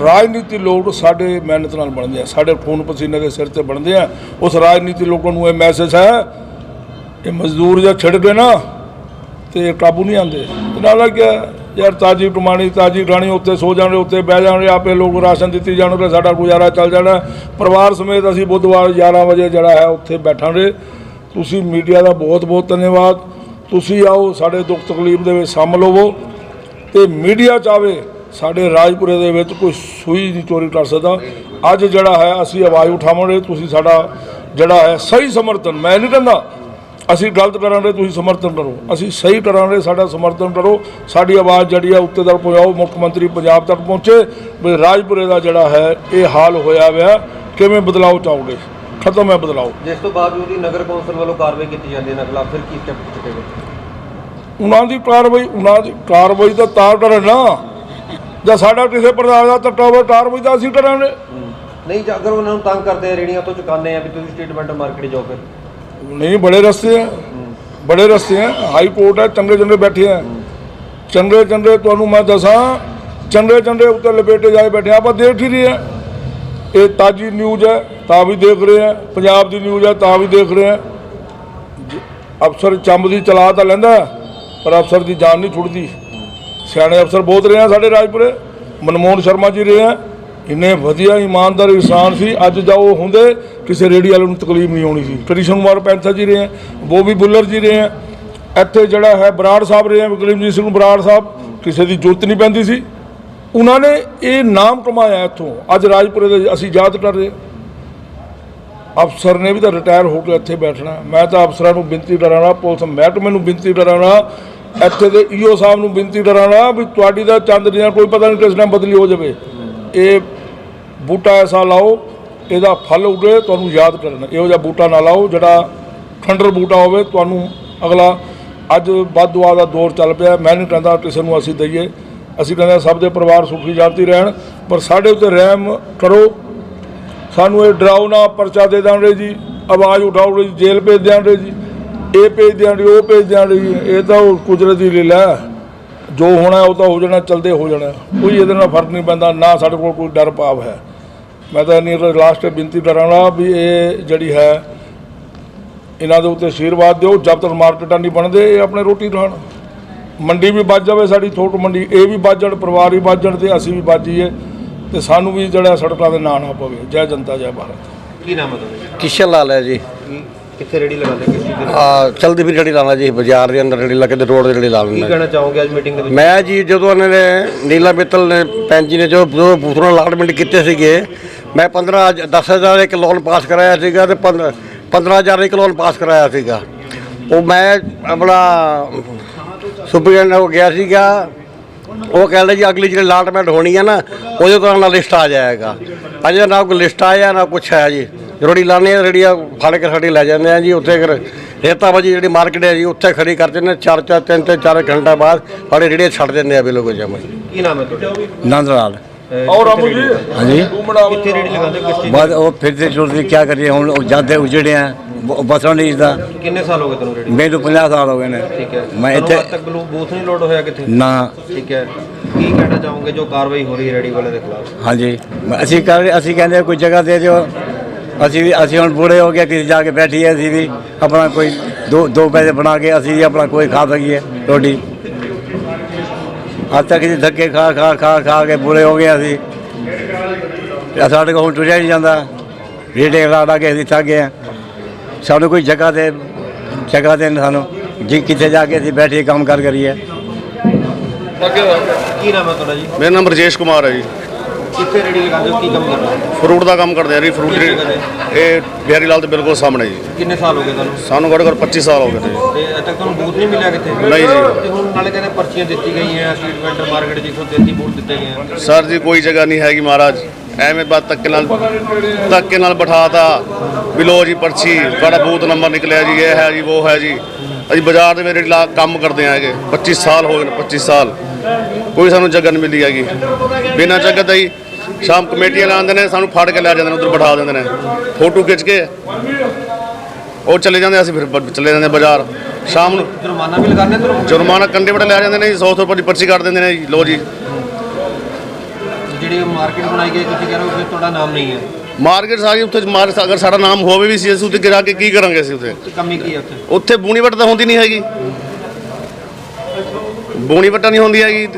ਰਾਜਨੀਤੀ ਲੋਕ ਸਾਡੇ ਮਿਹਨਤ ਨਾਲ ਬਣਦੇ ਆ। ਸਾਡੇ ਖੂਨ ਪਸੀਨੇ ਦੇ ਸਿਰ ਤੇ ਬਣਦੇ ਆ। ਉਸ ਰਾਜਨੀਤੀ ਲੋਕਾਂ ਨੂੰ ਇਹ ਮੈਸੇਜ ਹੈ ਇਹ ਮਜ਼ਦੂਰ ਜਾਂ ਛਿੜ ਗਏ ਨਾ, ਤੇ ਕਾਬੂ ਨਹੀਂ ਆਉਂਦੇ। ਨਾਲ ਕਿਹਾ ਯਾਰ ਤਾਜੀ ਕਮਾਣੀ, ਤਾਜੀ ਰਾਣੀ ਉੱਤੇ ਸੋ ਜਾਣਗੇ ਉੱਤੇ ਬਹਿ ਜਾਣਗੇ ਆਪੇ ਲੋਕ ਰਾਸ਼ਨ ਦਿੱਤੀ ਜਾਣਗੇ ਸਾਡਾ ਗੁਜ਼ਾਰਾ ਚੱਲ ਜਾਣਾ। ਪਰਿਵਾਰ ਸਮੇਤ ਅਸੀਂ ਬੁੱਧਵਾਰ 11 ਵਜੇ ਜਿਹੜਾ ਹੈ, ਉੱਥੇ ਬੈਠਾਂਗੇ। ਤੁਸੀਂ ਮੀਡੀਆ ਦਾ ਬਹੁਤ ਬਹੁਤ ਧੰਨਵਾਦ। ਤੁਸੀਂ ਆਓ, ਸਾਡੇ ਦੁੱਖ ਤਕਲੀਫ ਦੇ ਵਿੱਚ ਸ਼ਾਮਲ ਹੋਵੋ। ਤੇ ਮੀਡੀਆ ਚਾਵੇ ਸਾਡੇ ਰਾਜਪੁਰੇ ਦੇ ਵਿੱਚ ਕੋਈ ਸੂਈ ਨਹੀਂ ਚੋਰੀ ਕਰ ਸਕਦਾ। ਅੱਜ ਜਿਹੜਾ ਹੈ, ਅਸੀਂ ਆਵਾਜ਼ ਉਠਾਵਾਂਗੇ, ਤੁਸੀਂ ਸਾਡਾ ਜਿਹੜਾ ਹੈ, ਸਹੀ ਸਮਰਥਨ, ਮੈਂ ਨਹੀਂ ਕਹਿੰਦਾ ਅਸੀਂ ਗਲਤ ਕਰਾਂਗੇ, ਤੁਸੀਂ ਸਮਰਥਨ ਕਰੋ। ਅਸੀਂ ਸਹੀ ਕਰਾਂਗੇ, ਸਾਡਾ ਸਮਰਥਨ ਕਰੋ। ਸਾਡੀ ਆਵਾਜ਼ ਜਿਹੜੀ ਹੈ, ਉੱਤੇ ਤੱਕ ਪਹੁੰਚਾਓ, ਮੁੱਖ ਮੰਤਰੀ ਪੰਜਾਬ ਤੱਕ ਪਹੁੰਚੇ। ਵੀ ਰਾਜਪੁਰੇ ਦਾ ਜਿਹੜਾ ਹੈ, ਇਹ ਹਾਲ ਹੋਇਆ ਹੋਇਆ, ਕਿਵੇਂ ਬਦਲਾਅ ਚਾਹੋਗੇ? ਖਤਮ ਹੈ ਬਦਲਾਓ ਜਿਸ ਤੋਂ ਬਾਵਜੂਦ ਵੀ ਨਗਰ ਕੌਂਸਲ ਵੱਲੋਂ ਕਾਰਵਾਈ ਕੀਤੀ ਜਾਂਦੀ ਹੈ ਇਹਨਾਂ ਖਿਲਾਫ ਫਿਰ ਕੀ ਸਟੈਪ ਚੁੱਕੇ ਉਹਨਾਂ ਦੀ ਕਾਰਵਾਈ ਉਹਨਾਂ ਦੀ ਕਾਰਵਾਈ ਤਾਂ ਤਾਂ ਕਰਨ ਨਾ। ਜਾਂ ਸਾਡਾ ਕਿਸੇ ਪ੍ਰਕਾਰ ਦਾ ਤੱਟਾ ਕਾਰਵਾਈ ਤਾਂ ਅਸੀਂ ਕਰਾਂਗੇ। ਨਹੀਂ ਜੇ ਅਗਰ ਉਹਨਾਂ ਨੂੰ ਤੰਗ ਕਰਦੇ ਆ ਰੇੜੀਆਂ ਤੋਂ ਚੁਕਾਉਂਦੇ ਆ ਵੀ ਤੁਸੀਂ ਸਟੇਟਮੈਂਟ ਮਾਰਕੀਟ ਜਾਓ ਫਿਰ। ਨਹੀਂ ਬੜੇ ਰਸਤੇ ਹੈ ਬੜੇ ਰਸਤੇ ਹੈ ਹਾਈ ਕੋਰਟ ਹੈ ਚੰਗੇ ਚੰਗੇ ਬੈਠੇ ਹੈ ਚੰਗੇ ਚੰਗੇ ਤੁਹਾਨੂੰ ਮੈਂ ਦੱਸਾਂ ਚੰਗੇ ਚੰਗੇ ਉੱਤੇ ਲਪੇਟੇ ਜਾਏ ਬੈਠੇ ਆ, ਆਪਾਂ ਦੇਖ ਹੀ ਰਹੇ ਹਾਂ ਇਹ ਤਾਜੀ ਨਿਊਜ਼ ਹੈ ਤਾਂ ਵੀ ਦੇਖ ਰਹੇ ਹਾਂ ਪੰਜਾਬ ਦੀ ਨਿਊਜ਼ ਹੈ ਤਾਂ ਵੀ ਦੇਖ ਰਹੇ ਜ- ਅਫਸਰ ਚੰਬ ਦੀ ਚਲਾ ਤਾਂ ਲੈਂਦਾ। ਪਰ ਅਫਸਰ ਦੀ ਜਾਨ ਨਹੀਂ ਛੁੱਟਦੀ। ਸਿਆਣੇ ਅਫਸਰ ਬਹੁਤ ਰਹੇ ਆ ਸਾਡੇ ਰਾਜਪੁਰੇ। ਮਨਮੋਹਨ ਸ਼ਰਮਾ ਜੀ ਰਹੇ ਆ। ਇੰਨੇ ਵਧੀਆ, ਇਮਾਨਦਾਰ ਇਨਸਾਨ ਸੀ। ਅੱਜ ਜਾਓ ਹੁੰਦੇ, ਕਿਸੇ ਰੇੜੀ ਵਾਲੇ ਨੂੰ ਤਕਲੀਫ ਨਹੀਂ ਆਉਣੀ ਸੀ। ਕ੍ਰਿਸ਼ਨ ਕੁਮਾਰ ਪੈਂਥਾ ਜੀ ਰਹੇ ਆ, ਬੋਬੀ ਬੁੱਲਰ ਜੀ ਰਹੇ ਆ। ਇੱਥੇ ਜਿਹੜਾ ਹੈ ਬਰਾੜ ਸਾਹਿਬ ਰਹੇ ਆ, ਵਿਕਰਮਜੀਤ ਸਿੰਘ ਬਰਾੜ ਸਾਹਿਬ। ਕਿਸੇ ਦੀ ਜ਼ਰੂਰਤ ਨਹੀਂ ਪੈਂਦੀ ਸੀ। ਉਹਨਾਂ ਨੇ ਇਹ ਨਾਮ ਕਮਾਇਆ ਇੱਥੋਂ। ਅੱਜ ਰਾਜਪੁਰੇ ਦੇ ਅਸੀਂ ਯਾਦ ਕਰ ਰਹੇ। ਹਾਂ। ਅਫਸਰ ਨੇ ਵੀ ਤਾਂ ਰਿਟਾਇਰ ਹੋ ਕੇ ਇੱਥੇ ਬੈਠਣਾ। ਮੈਂ ਤਾਂ ਅਫਸਰਾਂ ਨੂੰ ਬੇਨਤੀ ਕਰਾਂਗਾ ਪੁਲਿਸ ਮਹਿਕਮੇ ਨੂੰ ਬੇਨਤੀ ਕਰਾਂਗਾ ਇੱਥੇ ਦੇ ਈਓ ਸਾਹਿਬ ਨੂੰ ਬੇਨਤੀ ਕਰਾਂਗਾ ਵੀ ਤੁਹਾਡੀ ਦਾ ਚੰਦ ਦੀਆਂ ਕੋਈ ਪਤਾ ਨਹੀਂ ਕਿਸ ਟਾਈਮ ਬਦਲੀ ਹੋ ਜਾਵੇ। ਇਹ ਬੂਟਾ ਐਸਾ ਲਾਓ, ਇਹਦਾ ਫਲ ਉਗੇ, ਤੁਹਾਨੂੰ ਯਾਦ ਕਰਨ। ਇਹੋ ਜਿਹਾ ਬੂਟਾ ਨਾ ਲਾਓ, ਜਿਹੜਾ ਖੰਡਰ ਬੂਟਾ ਹੋਵੇ, ਤੁਹਾਨੂੰ ਅਗਲਾ ਅੱਜ ਵੱਧ ਦੁਆ ਦਾ ਦੌਰ ਚੱਲ ਪਿਆ, ਮੈਂ ਨਹੀਂ ਕਹਿੰਦਾ ਕਿਸੇ ਨੂੰ ਅਸੀਂ ਦਈਏ। ਅਸੀਂ ਕਹਿੰਦੇ ਸਭ ਦੇ ਪਰਿਵਾਰ ਸੁਖੀ, ਸ਼ਾਂਤੀ ਰਹਿਣ, ਪਰ ਸਾਡੇ ਉੱਤੇ ਰਹਿਮ ਕਰੋ। ਸਾਨੂੰ ਇਹ ਡਰਾਉਣਾ ਪਰਚਾ ਦੇ ਦਾਂਗੇ ਜੀ, ਆਵਾਜ਼ ਉਠਾਓਗੇ ਜੀ, ਜੇਲ੍ਹ ਭੇਜ ਦਿਆਂਗੇ ਜੀ। ਇਹ ਭੇਜ ਦਿਆਂਗੇ ਉਹ ਭੇਜ ਦਿਆਂਗੇ ਜੀ। ਇਹ ਤਾਂ ਉਹ ਕੁਦਰਤ ਦੀ ਲੀਲਾ ਹੈ। ਜੋ ਹੋਣਾ ਉਹ ਤਾਂ ਹੋ ਜਾਣਾ, ਚਲਦੇ ਹੋ ਜਾਣਾ। ਕੋਈ ਇਹਦੇ ਨਾਲ ਫ਼ਰਕ ਨਹੀਂ ਪੈਂਦਾ, ਨਾ ਸਾਡੇ ਕੋਲ ਕੋਈ ਡਰ ਭਾਵ ਹੈ। ਮੈਂ ਤਾਂ ਇੰਨੀ ਲਾਸਟ ਬੇਨਤੀ ਕਰਾਂਗਾ ਵੀ ਇਹ ਜਿਹੜੀ ਹੈ, ਇਹਨਾਂ ਦੇ ਉੱਤੇ ਆਸ਼ੀਰਵਾਦ ਦਿਓ। ਜਦ ਤੱਕ ਮਾਰਕੀਟਾਂ ਨਹੀਂ ਬਣਦੇ, ਇਹ ਆਪਣੇ ਰੋਟੀ ਖਾਣ। ਮੰਡੀ ਵੀ ਵੱਜ ਜਾਵੇ ਸਾਡੀ ਥੋਟ ਮੰਡੀ, ਇਹ ਵੀ ਵੱਜ ਜਾਣ, ਪਰਿਵਾਰ ਵੀ ਵੱਜ ਜਾਣ ਤੇ ਅਸੀਂ ਵੀ ਵੱਜੀਏ ਤੇ ਸਾਨੂੰ ਵੀ ਜਿਹੜਾ ਸੜਕਾਂ ਦੇ ਨਾਂ ਨਾ ਪਵੇ। ਜੈ ਜਨਤਾ ਜੈ ਭਾਰਤ। ਕੀ ਨਾਮ ਹੈ ਤੁਹਾਡਾ ਕਿਸ਼ਨ ਲਾਲ ਹੈ ਜੀ। ਕੀ ਕਿੱਥੇ ਰੇੜੀ ਲਗਾਉਂਦੇ ਕਿਸ ਚੀਜ਼ ਦੀ? ਆ ਚਲਦੀ ਫਿਰ ਰੇੜੀ ਲਾਣਾ ਜੀ ਬਾਜ਼ਾਰ ਦੇ ਅੰਦਰ ਰੇੜੀ ਲਾ ਕੇ ਤੇ ਰੋਡ ਦੇ ਰੇੜੀ ਲਾ ਕੀ ਲੈਂਦਾ। ਕਹਿਣਾ ਚਾਹੋਗੇ ਅੱਜ ਮੀਟਿੰਗ ਦੇ ਵਿੱਚ? ਮੈਂ ਜੀ ਜਦੋਂ ਉਹਨਾਂ ਨੇ ਨੀਲਾ ਮਿੱਤਲ ਨੇ ਪੈਨ ਜੀ ਨੇ ਜੋ ਜੋ ਬੂਥੋਂ ਅਲਾਟਮੈਂਟ ਕੀਤੇ ਸੀਗੇ ਮੈਂ 15 10000 ਇੱਕ ਲੋਨ ਪਾਸ ਕਰਾਇਆ ਸੀਗਾ ਤੇ 15 15000 ਇੱਕ ਲੋਨ ਪਾਸ ਕਰਾਇਆ ਸੀਗਾ। ਉਹ ਮੈਂ ਆਪਣਾ ਸੁਪਰੀਡੈਂਟ ਹੋ ਗਿਆ ਸੀਗਾ ਉਹ ਕਹਿੰਦੇ ਜੀ ਅਗਲੀ ਜਿਹੜੀ ਅਲਾਟਮੈਂਟ ਹੋਣੀ ਆ ਨਾ ਉਹਦੇ ਤੋਂ ਨਾਲ ਲਿਸਟ ਆ ਜਾਏਗਾ। ਅਜੇ ਨਾ ਕੋਈ ਲਿਸਟ ਆਇਆ ਨਾ ਕੁਛ ਆਇਆ ਜੀ। ਰੋੜੀ ਲਾਣੇ ਰੇੜੀਆ ਫੜ ਕੇ ਸਾਡੀ ਲੈ ਜਾਂਦੇ ਆ ਜੀ ਉੱਥੇ ਫਿਰ ਰੇਤਾਬਾਜੀ ਜਿਹੜੀ ਮਾਰਕੀਟ ਹੈ ਜੀ ਉੱਥੇ ਖੜੀ ਕਰ ਦਿੰਦੇ ਚਾਰ ਚਾਰ ਤਿੰਨ ਤਿੰਨ ਚਾਰ ਘੰਟਾ ਬਾਅਦ ਸਾਡੇ ਰੇੜੀਆਂ ਛੱਡ ਦਿੰਦੇ ਆ ਵੀ ਲੋਕੋ ਜਮਾ ਕੀ ਨਾਮ ਹੈ ਤੁਹਾਡਾ? ਨੰਦ ਔਰ ਰਾਮੂ ਜੀ। ਹਾਂਜੀ। ਕਿੱਥੇ ਰੇੜੀ ਲਗਾਉਂਦੇ ਕਿਸ ਚੀਜ਼ ਬਾਅਦ ਉਹ ਫਿਰ ਤੇ ਛੋੜ ਕੀ ਕਰੀਏ ਹੁਣ ਜਾਂਦੇ ਉਜੜਿਆ ਬਸਣ ਲਈ ਦਾ ਕਿੰਨੇ ਸਾਲ ਹੋ ਗਏ ਤੁਹਾਨੂੰ ਰੇੜੀ? ਮੈਨੂੰ 50 ਸਾਲ ਹੋ ਗਏ ਨੇ। ਠੀਕ ਹੈ। ਮੈਂ ਇੱਥੇ ਅੱਜ ਤੱਕ ਬੂਥ ਨਹੀਂ ਲੋਡ ਹੋਇਆ ਕਿੱਥੇ ਨਾ। ਠੀਕ ਹੈ। ਕੀ ਕਹਿਣਾ ਚਾਹੋਗੇ ਜੋ ਕਾਰਵਾਈ ਹੋ ਰਹੀ ਹੈ ਰੇੜੀ ਵਾਲੇ ਦੇ ਖਿਲਾਫ? ਹਾਂਜੀ। ਅਸੀਂ ਕਰ ਅਸੀਂ ਕਹਿੰਦੇ ਕੋਈ ਜਗ੍ਹਾ ਦੇ ਦਿਓ। ਅਸੀਂ ਵੀ ਅਸੀਂ ਹੁਣ ਬੁੜੇ ਹੋ ਗਏ ਕਿਤੇ ਜਾ ਕੇ ਬੈਠੀਏ ਅਸੀਂ ਵੀ ਆਪਣਾ ਕੋਈ ਦੋ ਦੋ ਪੈਸੇ ਬਣਾ ਕੇ ਅਸੀਂ ਵੀ ਆਪਣਾ ਕੋਈ ਖਾ ਸਕੀਏ ਰੋਟੀ। ਅੱਜ ਤੱਕ ਜੀ ਧੱਕੇ ਖਾ ਖਾ ਖਾ ਖਾ ਕੇ ਬੁੜੇ ਹੋ ਗਏ ਅਸੀਂ। ਸਾਡੇ ਕੋਲ ਹੁਣ ਟੁੱਟਿਆ ਨਹੀਂ ਜਾਂਦਾ। ਰੇੜੇ ਲਾ ਕੇ ਅਸੀਂ ਥੱਕ ਗਏ ਸਾਨੂੰ ਕੋਈ ਜਗ੍ਹਾ ਦੇ ਜਗ੍ਹਾ ਦੇਣ ਸਾਨੂੰ। ਜੀ ਕਿੱਥੇ ਜਾ ਕੇ ਅਸੀਂ ਬੈਠੀਏ ਕੰਮ ਕਰ ਕਰੀਏ। ਕੀ ਨਾਮ ਹੈ ਤੁਹਾਡਾ ਜੀ? ਮੇਰਾ ਨਾਮ ਰਜੇਸ਼ ਕੁਮਾਰ ਹੈ ਜੀ। ਕਿੱਥੇ ਰੇੜੀ ਲਗਾਉਂਦੇ ਹੋ? ਕੀ ਕੰਮ ਕਰਦੇ ਹੋ? ਫਰੂਟ ਦਾ ਕੰਮ ਕਰਦੇ ਆ ਜੀ ਫਰੂਟ ਇਹ ਬਿਹਾਰੀ ਲਾਲ ਦੇ ਬਿਲਕੁਲ ਸਾਹਮਣੇ ਜੀ। ਕਿੰਨੇ ਸਾਲ ਹੋ ਗਏ ਤੁਹਾਨੂੰ? ਸਾਨੂੰ ਘੱਟੋ ਘੱਟ 25 ਸਾਲ ਹੋ ਗਏ ਤੇ ਅਜੇ ਤੱਕ ਤੁਹਾਨੂੰ ਬੂਥ ਨਹੀਂ ਮਿਲਿਆ ਕਿੱਥੇ? ਨਹੀਂ ਜੀ। ਤੇ ਹੁਣ ਨਾਲੇ ਕਹਿੰਦੇ ਪਰਚੀਆਂ ਦਿੱਤੀ ਗਈਆਂ ਸਟਰੀਟ ਵੈਂਡਰ ਮਾਰਕੀਟ ਜਿੱਥੋਂ ਦੇਤੀ ਬੂਥ ਦਿੱਤੇ ਗਏ ਆ। ਸਰ ਜੀ ਕੋਈ ਜਗ੍ਹਾ ਨਹੀਂ ਹੈਗੀ ਮਹਾਰਾਜ। ਐਵੇਂ ਬਾਤ ਧੱਕੇ ਨਾਲ ਧੱਕੇ ਨਾਲ ਬਿਠਾਤਾ ਬਿਲੋ ਜੀ ਪਰਚੀ ਤੁਹਾਡਾ ਬੂਥ ਨੰਬਰ ਨਿਕਲਿਆ ਜੀ ਇਹ ਹੈ ਜੀ ਉਹ ਹੈ ਜੀ। ਅਸੀਂ ਬਾਜ਼ਾਰ ਦੇ ਮੇਰੇ ਲਾ ਕੰਮ ਕਰਦੇ ਆਂਗੇ 25 ਸਾਲ ਹੋ ਗਏ ਨੇ 25 ਸਾਲ। ਕੋਈ ਸਾਨੂੰ ਜਗ੍ਹਾ ਨਹੀਂ ਮਿਲੀ ਹੈਗੀ। ਬਿਨਾਂ ਜਗ੍ਹਾ ਦੇ ਹੀ ਸ਼ਾਮ ਕਮੇਟੀਆਂ ਲਾਉਂਦੇ ਨੇ ਸਾਨੂੰ ਫੜ ਕੇ ਲੈ ਜਾਂਦੇ ਨੇ ਉਧਰ ਬਿਠਾ ਦਿੰਦੇ ਨੇ। ਫੋਟੋ ਖਿੱਚ ਕੇ ਉਹ ਚਲੇ ਜਾਂਦੇ ਅਸੀਂ ਫਿਰ ਚਲੇ ਜਾਂਦੇ ਬਾਜ਼ਾਰ। ਸ਼ਾਮ ਨੂੰ ਜੁਰਮਾਨਾ ਵੀ ਲਗਾਉਂਦੇ ਜੁਰਮਾਨਾ ਕੰਡੇ ਵੜੇ ਲੈ ਜਾਂਦੇ ਨੇ ਜੀ 100 ਰੁਪਏ ਦੀ ਪਰਚੀ ਕੱਟ ਦਿੰਦੇ ਨੇ ਜੀ ਲੋ ਜੀ। ਜਿਹੜੀ ਮਾਰਕੀਟ ਬਣਾਈ ਗਈ ਤੁਸੀਂ ਕਹਿ ਰਹੇ ਹੋ ਕਿ ਤੁਹਾਡਾ ਨਾਮ ਨਹੀਂ ਹੈ। ਮਾਰਕੀਟ ਸਾਰੀ ਉੱਥੇ ਮਾਰ ਅਗਰ ਸਾਡਾ ਨਾਮ ਹੋਵੇ ਵੀ ਸੀ ਅਸੀਂ ਉੱਥੇ ਗਿਰਾ ਕੇ ਕੀ ਕਰਾਂਗੇ ਅਸੀਂ ਉੱਥੇ? ਕਮੀ ਕੀ ਹੈ ਉੱਥੇ? ਉੱਥੇ ਬੂਣੀ ਵੱਟ ਤਾਂ ਹੁੰਦੀ ਨਹੀਂ ਹੈਗੀ। ਬੂਣੀ ਵੱਟਾ ਨਹੀਂ ਹੁੰਦੀ ਹੈਗੀ।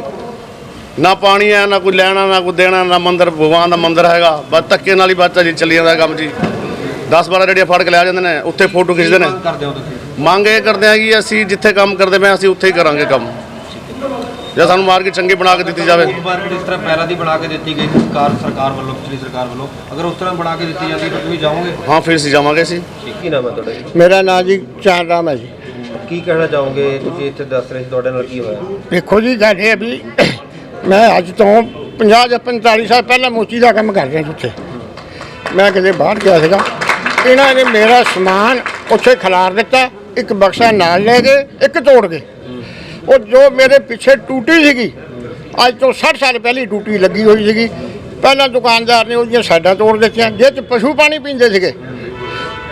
ਨਾ ਪਾਣੀ ਹੈ ਨਾ ਕੋਈ ਲੈਣਾ ਨਾ ਕੋਈ ਦੇਣਾ ਨਾ ਮੰਦਰ ਭਗਵਾਨ ਦਾ ਮੰਦਰ ਹੈਗਾ। ਬਸ ਧੱਕੇ ਨਾਲ ਹੀ ਬੱਚਾ ਜੀ ਚੱਲੀ ਜਾਂਦਾ ਕੰਮ ਜੀ। 10 12 ਰੇੜੀਆਂ ਫੜ ਕੇ ਲੈ ਜਾਂਦੇ ਨੇ ਉੱਥੇ ਫੋਟੋ ਖਿੱਚਦੇ ਨੇ। ਮੰਗ ਇਹ ਕਰਦੇ ਆ ਕਿ ਅਸੀਂ ਜਿੱਥੇ ਕੰਮ ਕਰਦੇ ਪਏ ਹਾਂ, ਅਸੀਂ ਉੱਥੇ ਹੀ ਕਰਾਂਗੇ ਕੰਮ। ਜੇ ਸਾਨੂੰ ਮਾਰਕੀਟ ਚੰਗੀ ਬਣਾ ਕੇ ਦਿੱਤੀ ਜਾਵੇ। ਮਾਰਕੀਟ ਇਸ ਤਰ੍ਹਾਂ ਪਹਿਲਾਂ ਦੀ ਬਣਾ ਕੇ ਦਿੱਤੀ ਗਈ ਸਰਕਾਰ ਸਰਕਾਰ ਵੱਲੋਂ ਪਿਛਲੀ ਸਰਕਾਰ ਵੱਲੋਂ। ਅਗਰ ਉਸ ਤਰ੍ਹਾਂ ਬਣਾ ਕੇ ਦਿੱਤੀ ਜਾਂਦੀ ਤਾਂ ਤੁਸੀਂ ਜਾਓਗੇ? ਹਾਂ ਫਿਰ ਅਸੀਂ ਜਾਵਾਂਗੇ ਅਸੀਂ। ਕੀ ਨਾਮ ਹੈ ਤੁਹਾਡਾ ਜੀ? ਮੇਰਾ ਨਾਮ ਜੀ ਚਾਰ ਰਾਮ ਹੈ ਜੀ। ਕੀ ਕਹਿਣਾ ਚਾਹੋਗੇ? ਤੁਸੀਂ ਇੱਥੇ ਦੱਸ ਰਹੇ ਸੀ ਤੁਹਾਡੇ ਨਾਲ ਕੀ ਹੋਇਆ? ਦੇਖੋ ਜੀ ਗੱਲ ਇਹ ਹੈ ਵੀ ਮੈਂ ਅੱਜ ਤੋਂ 50 ਜਾਂ 45 ਸਾਲ ਪਹਿਲਾਂ ਮੋਚੀ ਦਾ ਕੰਮ ਕਰ ਰਿਹਾ ਸੀ ਉੱਥੇ। ਮੈਂ ਕਿਤੇ ਬਾਹਰ ਗਿਆ ਸੀਗਾ। ਇਹਨਾਂ ਨੇ ਮੇਰਾ ਸਮਾਨ ਉੱਥੇ ਖਿਲਾਰ ਦਿੱਤਾ। ਇੱਕ ਬਕਸਾ ਨਾਲ ਲੈ ਗਏ ਇੱਕ ਤੋੜ ਗਏ। ਉਹ ਜੋ ਮੇਰੇ ਪਿੱਛੇ ਟੂਟੀ ਸੀਗੀ, ਅੱਜ ਤੋਂ 60 ਸਾਲ ਪਹਿਲੀ ਟੂਟੀ ਲੱਗੀ ਹੋਈ ਸੀਗੀ। ਪਹਿਲਾਂ ਦੁਕਾਨਦਾਰ ਨੇ ਉਹਦੀਆਂ ਸਾਈਡਾਂ ਤੋੜ ਦਿੱਤੀਆਂ, ਜਿਹ 'ਚ ਪਸ਼ੂ ਪਾਣੀ ਪੀਂਦੇ ਸੀਗੇ।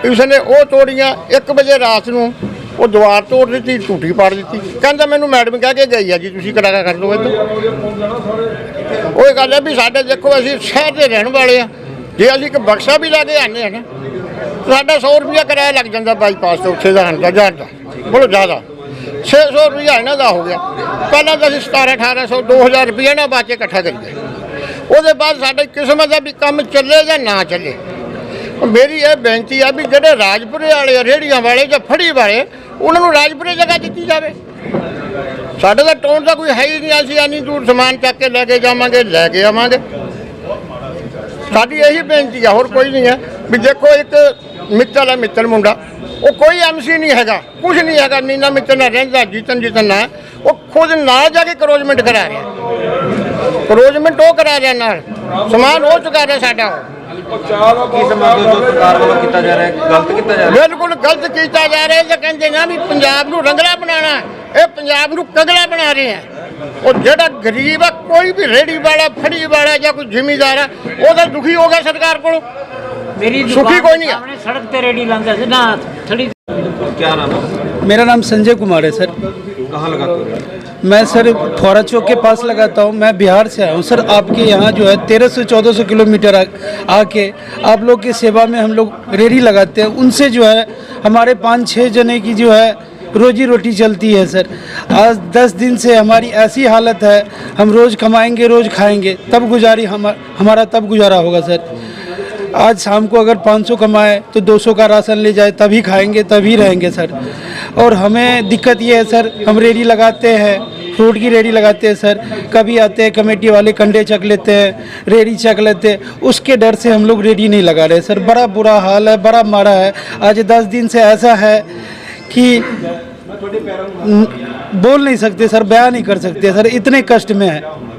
ਇਸ ਨੇ ਉਹ ਤੋੜੀਆਂ 1 ਵਜੇ ਰਾਤ ਨੂੰ ਉਹ ਦੀਵਾਰ ਤੋੜ ਦਿੱਤੀ, ਟੂਟੀ ਪਾੜ ਦਿੱਤੀ। ਕਹਿੰਦਾ ਮੈਨੂੰ ਮੈਡਮ ਕਹਿ ਕੇ ਗਈ ਆ ਜੀ, ਤੁਸੀਂ ਕਰਾਇਆ ਕਰ ਲਓ ਇੱਧਰ। ਉਹ ਇਹ ਗੱਲ ਹੈ ਵੀ ਸਾਡੇ ਦੇਖੋ, ਅਸੀਂ ਸ਼ਹਿਰ ਦੇ ਰਹਿਣ ਵਾਲੇ ਆ। ਜੇ ਅਸੀਂ ਇੱਕ ਬਕਸਾ ਵੀ ਲੈ ਕੇ ਆਨੇ ਆ ਨਾ, ਸਾਡਾ 100 ਰੁਪਇਆ ਕਿਰਾਇਆ ਲੱਗ ਜਾਂਦਾ ਬਾਈਪਾਸ ਤੋਂ, ਉੱਥੇ ਦਾ ਹੰਦਾ, ਜਾਣ ਦਾ। ਬੋਲੋ ਜ਼ਿਆਦਾ। 600 ਰੁਪਇਆ ਇਹਨਾਂ ਦਾ ਹੋ ਗਿਆ। ਪਹਿਲਾਂ ਤਾਂ ਅਸੀਂ 17 1800 2000 ਰੁਪਇਆ ਨਾ ਬਾਅਦ 'ਚ ਇਕੱਠਾ ਕਰੀਏ। ਉਹਦੇ ਬਾਅਦ ਸਾਡੀ ਕਿਸਮਤ ਦਾ ਵੀ ਕੰਮ ਚੱਲੇ ਜਾਂ ਨਾ ਚੱਲੇ। ਮੇਰੀ ਇਹ ਬੇਨਤੀ ਆ ਵੀ ਜਿਹੜੇ ਰਾਜਪੁਰੇ ਵਾਲੇ ਆ, ਰੇਹੜੀਆਂ ਵਾਲੇ ਜਾਂ ਫੜੀ ਵਾਲੇ ਉਹਨਾਂ ਨੂੰ ਰਾਜਪੁਰੇ ਜਗ੍ਹਾ ਦਿੱਤੀ ਜਾਵੇ। ਸਾਡੇ ਦਾ ਟੋਨ ਦਾ ਕੋਈ ਹੈ ਹੀ ਨਹੀਂ ਅਸੀਂ ਇੰਨੀ ਦੂਰ ਸਮਾਨ ਚੱਕ ਕੇ ਲੈ ਕੇ ਜਾਵਾਂਗੇ ਲੈ ਕੇ ਆਵਾਂਗੇ। ਸਾਡੀ ਇਹੀ ਬੇਨਤੀ ਆ ਹੋਰ ਕੋਈ ਨਹੀਂ ਹੈ ਵੀ ਦੇਖੋ ਇੱਕ ਮਿੱਤਲ ਹੈ ਮਿੱਤਲ ਮੁੰਡਾ। ਉਹ ਕੋਈ ਐਮਸੀ ਨਹੀਂ ਹੈਗਾ ਕੁਝ ਨਹੀਂ ਹੈਗਾ ਨੀਨਾ ਮਿੱਤਲ ਨਾਲ ਰਹਿੰਦਾ ਜੀਤਨ ਜੀਤਨ ਨਾਲ। ਉਹ ਖੁਦ ਨਾਲ ਜਾ ਕੇ ਕਰੋਜਮੈਂਟ ਕਰਾ ਰਿਹਾ। ਕਰੋਜਮੈਂਟ ਉਹ ਕਰਾ ਰਿਹਾ ਨਾਲ। ਸਮਾਨ ਉਹ ਚੁਕਾ ਰਿਹਾ ਸਾਡਾ ਉਹ। ਕੀ ਸਮਝਦੇ ਹੋ ਜੋ ਸਰਕਾਰ ਵੱਲੋਂ ਕੀਤਾ ਜਾ ਰਿਹਾ ਹੈ? ਗਲਤ ਕੀਤਾ ਜਾ ਰਿਹਾ ਹੈ? ਬਿਲਕੁਲ ਗਲਤ ਕੀਤਾ ਜਾ ਰਿਹਾ ਤੇ ਕਹਿੰਦੇ ਨਾ ਵੀ ਪੰਜਾਬ ਨੂੰ ਰੰਗਲਾ ਬਣਾਉਣਾ ਇਹ ਪੰਜਾਬ ਨੂੰ ਕਗਲਾ ਬਣਾ ਰਹੇ ਆ ਉਹ ਜਿਹੜਾ ਗਰੀਬ ਆ ਕੋਈ ਵੀ ਰੇੜੀ ਵਾਲਾ ਫੜੀ ਵਾਲਾ ਜਾਂ ਕੋਈ ਜ਼ਿਮੀਦਾਰ ਆ ਉਹ ਤਾਂ ਦੁਖੀ ਹੋ ਗਿਆ ਸਰਕਾਰ ਕੋਲੋਂ। मेरी सुखी कोई नहीं है। सड़क पे रेडी लांगा से ना थोड़ी क्या नाम है? मेरा नाम संजय कुमार है सर। कहाँ लगाते हो? मैं सर फौरा चौक के पास लगाता हूँ। मैं बिहार से आया हूँ। सर आपके यहाँ जो है तेरह सौ चौदह सौ किलोमीटर आके आप लोग की सेवा में हम लोग रेडी लगाते हैं। उनसे जो है हमारे पाँच छः जने की जो है रोजी रोटी चलती है सर। आज दस दिन से हमारी ऐसी हालत है हम रोज़ कमाएँगे रोज़ खाएँगे। तब गुजारी हम हमारा तब गुजारा होगा सर। आज शाम को अगर 500 कमाए तो 200 का राशन ले जाए, तभी खाएँगे, तभी रहेंगे, सर। और हमें दिक्कत ये है, सर, हम रेडी लगाते हैं, फ्रूट की रेडी लगाते हैं, सर। कभी आते हैं, कमेटी वाले कंडे चक लेते हैं, रेडी चक लेते हैं। उसके डर से हम लोग रेडी नहीं लगा रहे, सर। बड़ा बुरा हाल है, बड़ा मारा है। आज दस दिन से ऐसा है कि बोल नहीं सकते, सर बयान नहीं कर सकते, सर। इतने कष्ट में है।